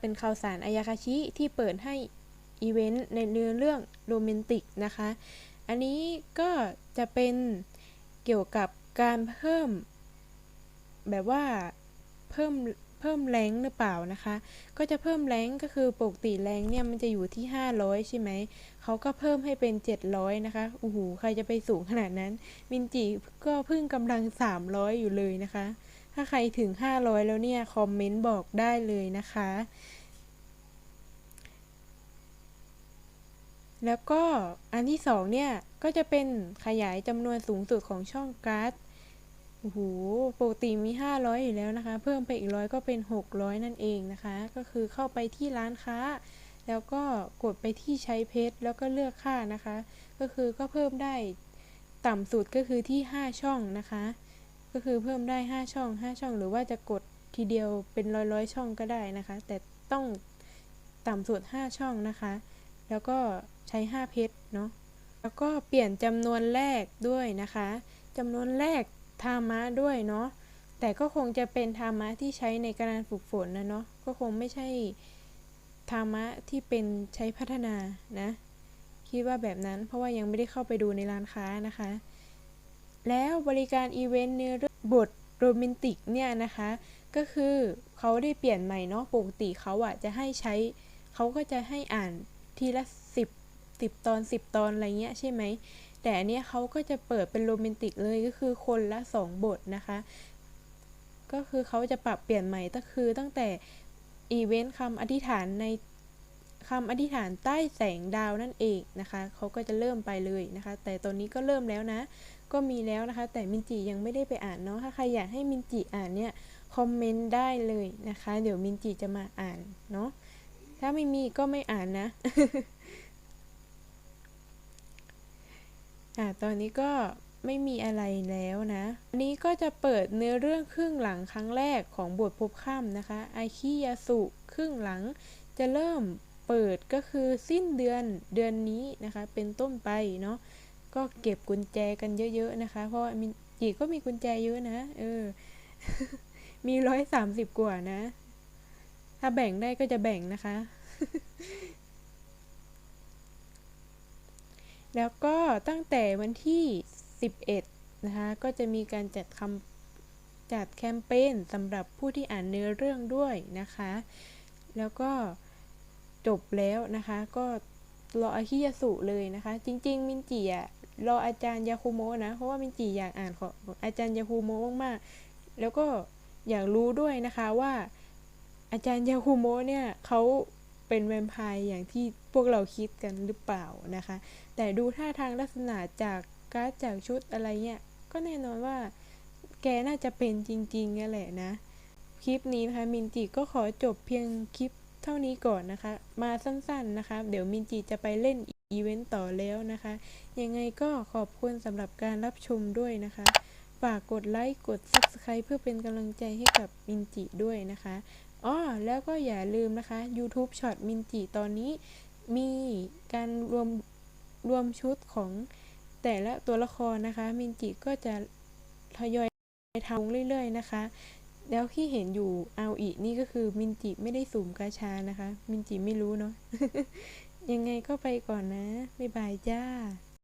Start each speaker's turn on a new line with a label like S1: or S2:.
S1: เป็นข่าวสารอายาคาชิที่เปิดให้อีเวนต์ในเนื้อเรื่องโรแมนติกนะคะ อันนี้ก็จะเป็นเกี่ยวกับการเพิ่ม แบบว่าเพิ่มเพิ่มแรงหรือเปล่านะคะ ก็จะเพิ่มแรงก็คือปกติแรงเนี่ยมันจะอยู่ที่ 500 ใช่ไหม เขาก็เพิ่มให้เป็น 700 นะคะ โอ้โห ใครจะไปสูงขนาดนั้น มินจิก็เพิ่งกำลัง 300 อยู่เลยนะคะ ถ้าใครถึง 500 แล้วเนี่ย คอมเมนต์บอกได้เลยนะคะ แล้วก็อันที่สองเนี่ย ก็จะเป็นขยายจำนวนสูงสุดของช่องการ์ดโอ้โหปกติมี 500 อยู่แล้วนะคะ เพิ่มไปอีกร้อยก็เป็น 600 นั่นเองนะคะ ก็คือเข้าไปที่ร้านค้า แล้วก็กดไปที่ใช้เพชรแล้วก็เลือกค่านะคะ ก็คือก็เพิ่มได้ต่ำสุดก็คือที่ 5 ช่องนะคะ ก็คือเพิ่มได้ 5 ช่อง 5 ช่อง หรือว่าจะกดทีเดียวเป็นร้อยร้อยช่องก็ได้นะคะ แต่ต้องต่ำสุด 5 ช่องนะคะ แล้วก็ใช้ 5 เพชรเนาะแล้วก็เปลี่ยนจำนวนแรกด้วยนะคะจำนวนแรกธามะด้วยเนาะแต่ก็คงจะเป็นธามะที่ใช้ในการฝึกฝนนะเนาะก็คงไม่ใช่ธามะที่เป็นใช้พัฒนานะคิดว่าแบบนั้นเพราะว่ายังไม่ได้เข้าไปดูในร้านค้านะคะ แล้วบริการอีเวนต์เนื้อเรื่อง บทโรแมนติกเนี่ยนะคะ ก็คือเขาได้เปลี่ยนใหม่เนาะปกติเขาอะจะให้ใช้เขาก็จะให้อ่านทีละสิบสิบตอนสิบตอนอะไรเงี้ยใช่ไหม แต่อันเนี้ยเขาก็จะเปิดเป็นโรแมนติกเลยก็คือคนละสองบทนะคะ ก็คือเขาจะปรับเปลี่ยนใหม่ก็คือตั้งแต่อีเวนต์คำอธิษฐานในคำอธิษฐานใต้แสงดาวนั่นเองนะคะ เขาก็จะเริ่มไปเลยนะคะ แต่ตอนนี้ก็เริ่มแล้วนะ ก็มีแล้วนะคะ แต่มินจิยังไม่ได้ไปอ่านเนาะถ้าใครอยากให้มินจิอ่านเนี่ยคอมเมนต์ได้เลยนะคะ เดี๋ยวมินจิจะมาอ่านเนาะถ้าไม่มีก็ไม่อ่านนะอะตอนนี้ก็ไม่มีอะไรแล้วนะอันนี้ก็จะเปิดเนื้อเรื่องครึ่งหลังครั้งแรกของบทพบค่ำนะคะไอคิยาสุครึ่งหลังจะเริ่มเปิดก็คือสิ้นเดือนเดือนนี้นะคะ เป็นต้นไปเนาะ ก็เก็บกุญแจกันเยอะๆนะคะ เพราะมินจิก็มีกุญแจเยอะนะ เออ มีร้อยสามสิบกว่านะ ถ้าแบ่งได้ก็จะแบ่งนะคะ แล้วก็ตั้งแต่วันที่ 11 นะคะ ก็จะมีการจัดคำจัดแคมเปญสำหรับผู้ที่อ่านเนื้อเรื่องด้วยนะคะ แล้วก็จบแล้วนะคะ ก็รออาคิยาสุเลยนะคะ จริง ๆ มินจิอะ รออาจารย์ยาคุโมะนะ เพราะว่ามินจิอยากอ่านของอาจารย์ยาคุโมะมากๆ แล้วก็อยากรู้ด้วยนะคะว่า อาจารย์ยาคุโมะเนี่ยเขาเป็นแวมไพร์อย่างที่พวกเราคิดกันหรือเปล่านะคะ แต่ดูท่าทางลักษณะจากการ์ดจากชุดอะไรเนี่ยก็แน่นอนว่าแกน่าจะเป็นจริงๆนั่นแหละนะ คลิปนี้นะคะมินจิก็ขอจบเพียงคลิปเท่านี้ก่อนนะคะ มาสั้นๆนะคะ เดี๋ยวมินจิจะไปเล่น อีเวนต์ต่อแล้วนะคะ ยังไงก็ขอบคุณสำหรับการรับชมด้วยนะคะ ฝากกดไลค์ กด Subscribe เพื่อเป็นกำลังใจให้กับมินจิด้วยนะคะอ๋อแล้วก็อย่าลืมนะคะ YouTube Short มินจิตอนนี้มีการรวมรวมชุดของแต่ละตัวละครนะคะ มินจิก็จะทยอยทำเรื่อยๆนะคะ แล้วที่เห็นอยู่เอาอีนี่ก็คือมินจิไม่ได้สุ่มกาชานะคะ มินจิไม่รู้เนาะ ยังไงก็ไปก่อนนะ บ๊ายบายจ้า